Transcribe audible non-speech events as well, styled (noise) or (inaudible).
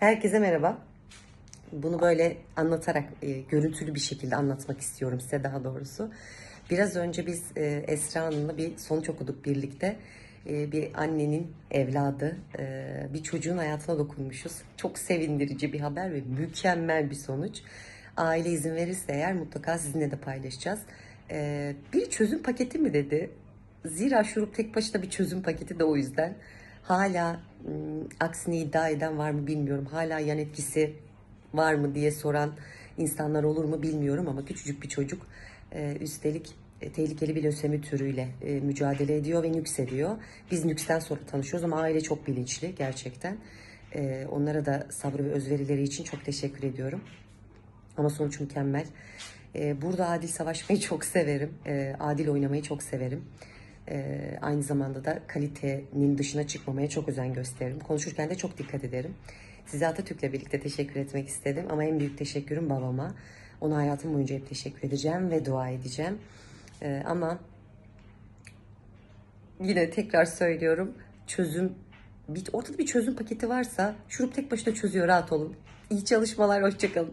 Herkese merhaba. Bunu böyle anlatarak, e, görüntülü bir şekilde anlatmak istiyorum size daha doğrusu. Biraz önce biz e, Esra Hanım'la bir sonuç okuduk birlikte. E, bir annenin evladı, e, bir çocuğun hayatına dokunmuşuz. Çok sevindirici bir haber ve mükemmel bir sonuç. Aile izin verirse eğer mutlaka sizinle de paylaşacağız. E, bir çözüm paketi mi dedi? Zira şurup tek başına bir çözüm paketi de o yüzden. Hala aksini iddia eden var mı bilmiyorum. Hala yan etkisi var mı diye soran insanlar olur mu bilmiyorum ama küçücük bir çocuk üstelik e, tehlikeli bir lösemi türüyle mücadele ediyor ve nüksediyor. Biz nüksten sonra tanışıyoruz ama aile çok bilinçli gerçekten. Onlara da sabrı ve özverileri için çok teşekkür ediyorum. Ama sonuç mükemmel. Burada adil savaşmayı (laughs) çok severim. Adil oynamayı çok severim. Ee, aynı zamanda da kalitenin dışına çıkmamaya çok özen gösteririm. Konuşurken de çok dikkat ederim. Size Atatürk'le birlikte teşekkür etmek istedim. Ama en büyük teşekkürüm babama. Ona hayatım boyunca hep teşekkür edeceğim ve dua edeceğim. Ee, ama yine tekrar söylüyorum. Çözüm bir, ortada bir çözüm paketi varsa şurup tek başına çözüyor rahat olun. İyi çalışmalar, hoşçakalın.